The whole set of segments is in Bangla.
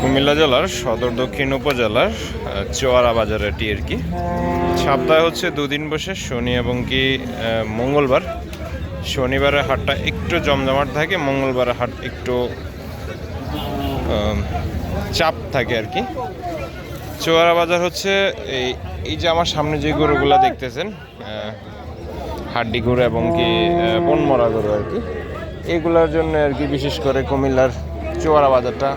কুমিল্লা জেলার সদর দক্ষিণ উপজেলার চোয়ারা বাজার এটি আর কি। সপ্তাহে হচ্ছে দুদিন বসে শনি এবং কি মঙ্গলবার। শনিবারের হাটটা একটু জমজমাট থাকে, মঙ্গলবারের হাট একটু চাপ থাকে আর কি। চোয়ারা বাজার হচ্ছে এই এই যে আমার সামনে যে গরুগুলা দেখতেছেন হাড্ডি গরু এবং কি বনমরা গরু আর কি, এগুলোর জন্য আর কি বিশেষ করে কুমিল্লার চোয়ারা বাজারটা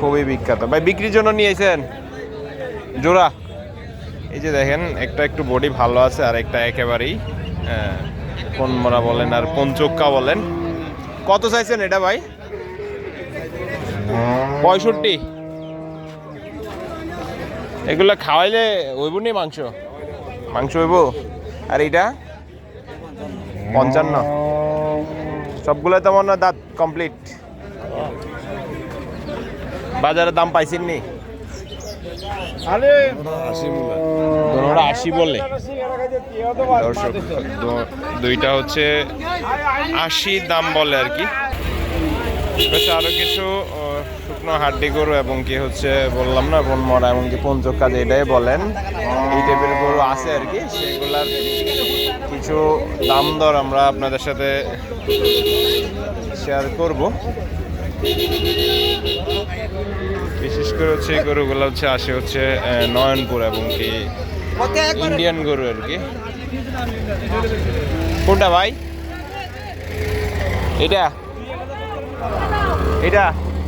খুবই বিখ্যাত। ভাই বিক্রির জন্য নিয়েছেন জোড়া। এই যে দেখেন একটা একটু বডি ভালো আছে আর একটা একেবারেই আহ, বনমরা বলেন আর কোন পঞ্চক্কা বলেন। কত চাইছেন এটা ভাই? পঁয়ষট্টি। এগুলো খাওয়াইলে হইব নি মাংস? মাংস হইব। আর এইটা? পঞ্চান্ন। সবগুলো তো মনে হয় দাঁত কমপ্লিট বাজারে দাম পাইছেন নি? আশি বলে দর্শক দুইটা হচ্ছে আশি দাম বলে আর কি। হচ্ছে আরও কিছু শুকনো হাড্ডি গরু এবং কি হচ্ছে বললাম না বন মরা এবং কি পঞ্চক কাজ এটাই বলেন। এই টাইপের গরু আছে আর কি সেগুলার কিছু দাম দর আমরা আপনাদের সাথে শেয়ার করব। বিশেষ করে হচ্ছে গরুগুলো হচ্ছে আসে হচ্ছে নয়নপুর এবং কি ইন্ডিয়ান গরু আর কি। কোনটা ভাই? এটা? এটা?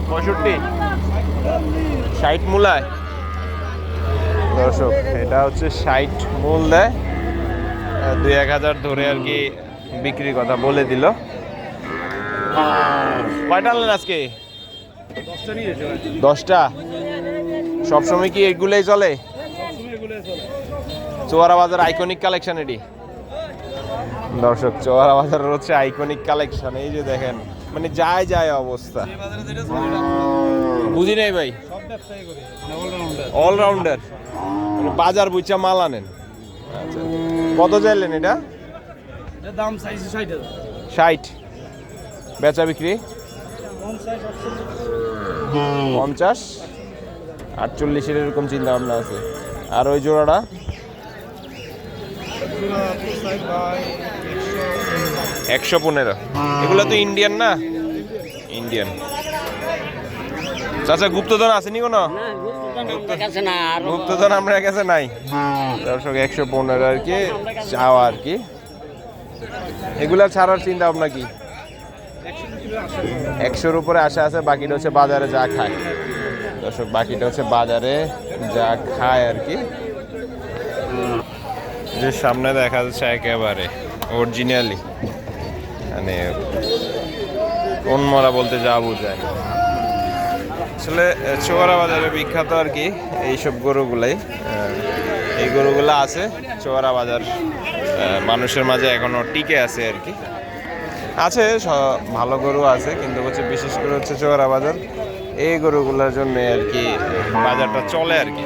পঁয়ষট্টি? ষাট মূলায়? দর্শক, এটা হচ্ছে ষাট মূল দেয়। দুই এক হাজার ধরে আর কি বিক্রির কথা বলে দিল। কয়টা আনলেন আজকে? দশটা। সবসময় কি এগুলোই চলে? চোয়ারা বাজার আইকনিক কালেকশন এটি। দর্শক চোয়ারা বাজার হচ্ছে আইকনিক কালেকশন এই যে দেখেন মানে যায় যায় অবস্থা। বুঝি নাই ভাই? অলরাউন্ডার বাজার বুঝা মাল আনেন। কত চাইলেন এটা? দাম চাইছি ষাট ষাট। বেচা বিক্রি? পঞ্চাশ। আটচল্লিশের এরকম চিন্তা ভাবনা আছে। আর ওই জোড়াটা? একশো পনেরো। এগুলো তো ইন্ডিয়ান না? ইন্ডিয়ান চাচা, গুপ্তধন আসেনি কোনো? গুপ্তধন আমরা কাছে নাই। দর্শক, একশো পনেরো আর কি, চাওয়া আর কি। এগুলা ছাড়ার চিন্তা ভাবনা কি? একশোর উপরে আশা আছে, বাকিটা হচ্ছে বাজারে যা খায়। দর্শক, বাকিটা হচ্ছে বাজারে যা খায় আর কি। যে সামনে দেখা যাচ্ছে একেবারে অরিজিনালি মানে কোন মরা বলতে যা বোঝায়। আসলে চোয়ারা বাজারে বিখ্যাত আর কি, এইসব গরুগুলাই। এই গরুগুলো আছে, চোয়ারা বাজার মানুষের মাঝে এখনও টিকে আছে আর কি। আছে ভালো গরু আছে, কিন্তু হচ্ছে বিশেষ করে হচ্ছে চোরা বাজার এই গরুগুলোর জন্য আর কি বাজারটা চলে আর কি।